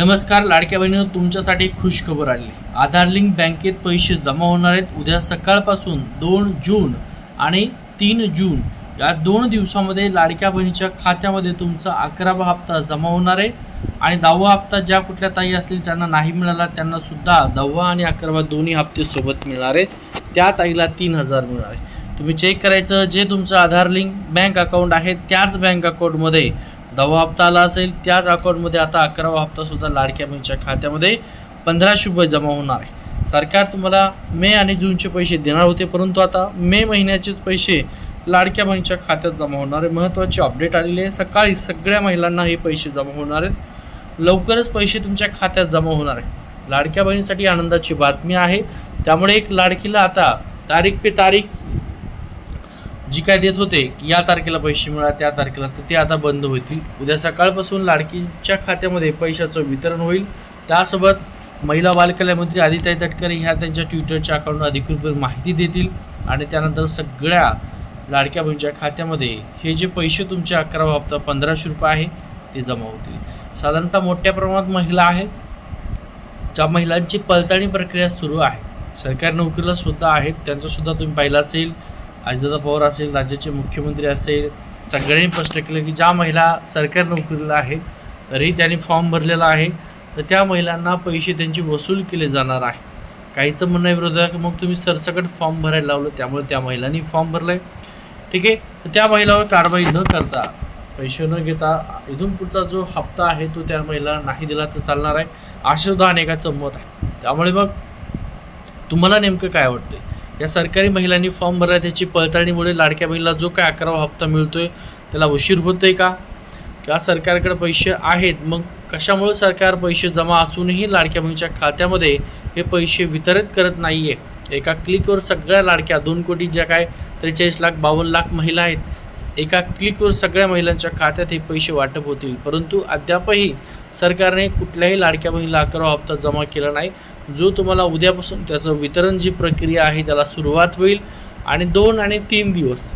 नमस्कार लाडक्या बहिणीनं तुमच्यासाठी खुश खबर आली. आधार लिंक बँकेत पैसे जमा होणार आहेत. उद्या सकाळपासून दोन जून आणि तीन जून या दोन दिवसामध्ये लाडक्या बहिणीच्या खात्यामध्ये तुमचा अकरावा हप्ता जमा होणार आहे. आणि दहावा हप्ता ज्या कुठल्या ताई असतील त्यांना नाही मिळाला त्यांना सुद्धा दहावा आणि अकरावा दोन्ही हप्ते सोबत मिळणार आहेत त्या ताईला तीन हजार मिळणार आहे. तुम्ही चेक करायचं जे तुमचं आधार लिंक बँक अकाउंट आहे त्याच बँक अकाउंटमध्ये दहावा हप्ता आला असेल त्याच अकाउंटमध्ये आता अकरावा हप्ता सुद्धा लाडक्या बहिणीच्या खात्यामध्ये पंधराशे रुपये जमा होणार आहे. सरकार तुम्हाला मे आणि जूनचे पैसे देणार होते परंतु आता मे महिन्याचेच पैसे लाडक्या बहिणीच्या खात्यात जमा होणार आहे. महत्त्वाची अपडेट आलेली आहे. सकाळी सगळ्या महिलांना हे पैसे जमा होणार आहेत. लवकरच पैसे तुमच्या खात्यात जमा होणार आहे लाडक्या बहिणीसाठी आनंदाची बातमी आहे. त्यामुळे एक लाडकीला आता तारीख पे तारीख जी काय देत होते की या तारखेला पैसे मिळा त्या तारखेला तर ते आता बंद होतील. उद्या सकाळपासून लाडकीच्या खात्यामध्ये पैशाचं वितरण होईल. त्यासोबत महिला बालकल्याण मंत्री आदिताई तटकरे ह्या त्यांच्या ट्विटरच्या अकाउंटवर अधिकृत माहिती देतील. आणि त्यानंतर सगळ्या लाडक्या बहिणीच्या खात्यामध्ये हे जे पैसे तुमचे अकरावा हप्ता पंधराशे रुपये आहे ते जमा होतील. साधारणतः मोठ्या प्रमाणात महिला आहेत. ज्या महिलांची पडताळणी प्रक्रिया सुरू आहे. सरकारी नोकरीला सुद्धा आहेत त्यांचंसुद्धा तुम्ही पाहिलाच असेल. अजितदादा पवार असेल राज्याचे मुख्यमंत्री असेल सगळ्यांनी स्पष्ट केलं की ज्या महिला सरकारी नोकरीला आहेत तरी त्यांनी फॉर्म भरलेला आहे. तर त्या महिलांना पैसे त्यांची वसूल केले जाणार आहे. काहीचं म्हणणं आहे की मग तुम्ही सरसकट फॉर्म भरायला लावलं त्यामुळे त्या महिलांनी फॉर्म भरला आहे ठीक आहे? तर त्या महिलावर कारवाई न करता पैसे न घेता इथून पुढचा जो हप्ता आहे तो त्या महिला नाही दिला तर चालणार आहे असे सुद्धा अनेकाचं मत आहे. त्यामुळे मग तुम्हाला नेमकं काय वाटतं या सरकारी महिलांनी फॉर्म भरला त्याची पडताळणीमुळे लाडक्या बहिणीला जो काय अकरावा हप्ता मिळतोय त्याला उशीर होतोय का? किंवा सरकारकडे पैसे आहेत मग कशामुळे सरकार पैसे जमा असूनही लाडक्या बहिणीच्या खात्यामध्ये हे पैसे वितरित करत नाही आहे एका क्लिकवर सगळ्या लाडक्या दोन कोटी ज्या काय त्रेचाळीस लाख बावन्न लाख महिला आहेत एका क्लिकवर सगळ्या महिलांच्या खात्यात हे पैसे वाटप होतील. परंतु अद्यापही सरकारने कुठल्याही लाडक्या बहिणीला अकरावा हप्ता जमा केला नाही. जो तुम्हाला उद्यापासून त्याचं वितरण जी प्रक्रिया आहे त्याला सुरुवात होईल आणि दोन आणि तीन दिवस.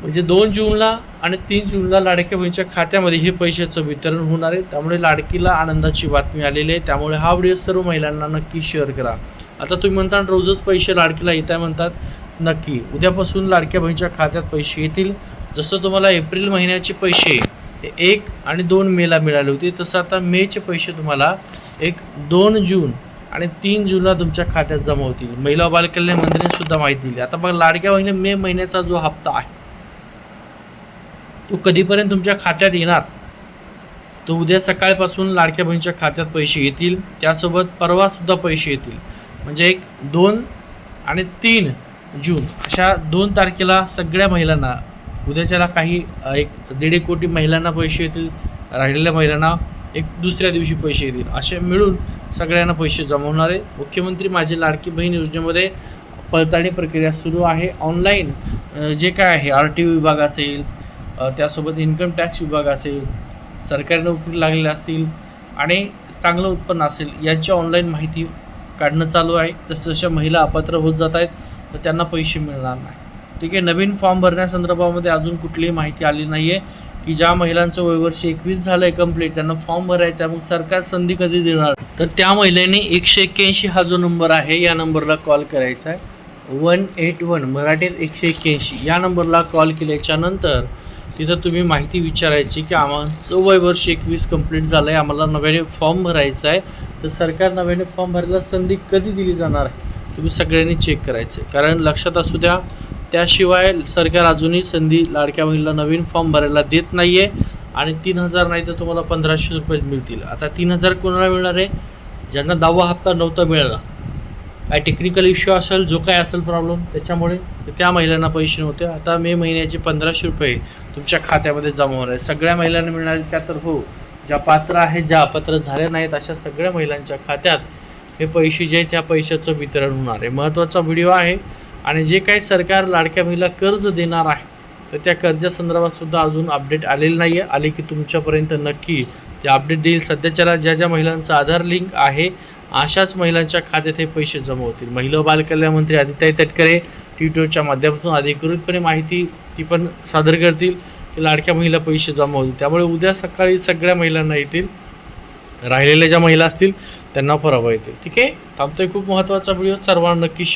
म्हणजे दोन जूनला आणि तीन जूनला लाडक्या बहिणीच्या खात्यामध्ये हे पैशाचं वितरण होणार आहे. त्यामुळे लाडकीला आनंदाची बातमी आलेली आहे. त्यामुळे हा व्हिडिओ सर्व महिलांना नक्की शेअर करा. आता तुम्ही म्हणता रोजच पैसे लाडकीला येत आहे म्हणतात. नक्की. उद्यापासून लाडक्या बहिणीच्या खात्यात पैसे येतील. जसं तुम्हाला एप्रिल महिन्याचे पैसे हे एक आणि दोन मेला मिळाले होते तसं आता मेचे पैसे तुम्हाला एक दोन जून आणि तीन जूनला तुमच्या खात्यात जमा होतील. महिला बालकल्याण मंत्र्यांनी सुद्धा माहिती दिली. आता बघा लाडक्या बहिणी मे महिन्याचा जो हप्ता आहे तो कधीपर्यंत तुमच्या खात्यात येणार? तो उद्या सकाळपासून लाडक्या बहिणीच्या खात्यात पैसे येतील. त्यासोबत परवासुद्धा पैसे येतील. म्हणजे एक दोन आणि तीन जून. अशा दोन तारखेला सगळ्या महिलांना उद्याच्याला काही एक दीड एक कोटी महिलांना पैसे येतील राहिलेल्या महिलांना एक दुसऱ्या दिवशी पैसे येतील. असे मिळून सगळ्यांना पैसे जमा होणार आहे. मुख्यमंत्री माझी लाडकी बहीण योजनेमध्ये पडताळणी प्रक्रिया सुरू आहे. ऑनलाईन जे काय आहे आर टी विभाग असेल त्यासोबत इन्कम टॅक्स विभाग असेल सरकारी नोकरी लागलेल्या असतील आणि चांगलं उत्पन्न असेल यांची ऑनलाईन माहिती काढणं चालू आहे. जसं जशा महिला अपात्र होत जात आहेत. तर त्यांना पैसे मिळणार नाही. ठीक आहे नवीन फॉर्म भरण्यासंदर्भामध्ये अजून कुठलीही माहिती आली नाही आहे की ज्या महिलांचं वयवर्ष एकवीस झालं आहे कंप्लीट त्यांना फॉर्म भरायचा आहे, मग सरकार संधी कधी देणार? तर त्या महिलेने एकशे एक्क्याऐंशी हा जो नंबर आहे या नंबरला कॉल करायचा आहे. वन एट वन मराठीत एकशे एक्क्याऐंशी या नंबरला कॉल केल्याच्यानंतर तिथं तुम्ही माहिती विचारायची की आमचं वय वर्ष एकवीस कंप्लीट झालं आहे आम्हाला नव्याने फॉर्म भरायचा आहे. तर सरकार नव्याने फॉर्म भरायला संधी कधी दिली जाणार आहे? तुम्ही सगळ्यांनी चेक करायचं आहे कारण लक्षात असू द्या त्याशिवाय सरकार अजूनही संधी लाडक्या बहिणीला नवीन फॉर्म भरायला देत नाही आहे आणि तीन हजार नाही तर तुम्हाला पंधराशे रुपये मिळतील. आता तीन हजार कोणाला मिळणार आहे? ज्यांना दहावा हप्ता नव्हता मिळाला. काय टेक्निकल इश्यू असेल जो काय असेल प्रॉब्लेम त्याच्यामुळे त्या महिलांना पैसे नव्हते. आता मे महिन्याचे पंधराशे रुपये तुमच्या खात्यामध्ये जमा होणार आहे सगळ्या महिलांना मिळणार त्या तर हो. ज्या पात्र आहेत ज्या अपात्र झाल्या नाहीत अशा सगळ्या महिलांच्या खात्यात हे पैसे जे आहे त्या पैशाचं वितरण होणार आहे. महत्त्वाचा व्हिडिओ आहे आणि जे काही सरकार लाडक्या महिला कर्ज देणार आहे तर त्या कर्जासंदर्भातसुद्धा अजून अपडेट आलेलं नाही आहे आले की तुमच्यापर्यंत नक्की ते अपडेट देईल. सध्याच्याला ज्या ज्या महिलांचा आधार लिंक आहे अशाच महिलांच्या खात्यात हे पैसे जमा होतील. महिला बालकल्याण मंत्री आदित्य तटकरे ट्विटरच्या माध्यमातून अधिकृतपणे माहिती ती पण सादर करतील की लाडक्या महिला पैसे जमा होतील. त्यामुळे उद्या सकाळी सगळ्या महिलांना येतील. राहिलेल्या ज्या महिला असतील त्यांना फरावा येतील ठीक आहे? थांबतोय खूप महत्त्वाचा व्हिडिओ. सर्वांना नक्की शेअर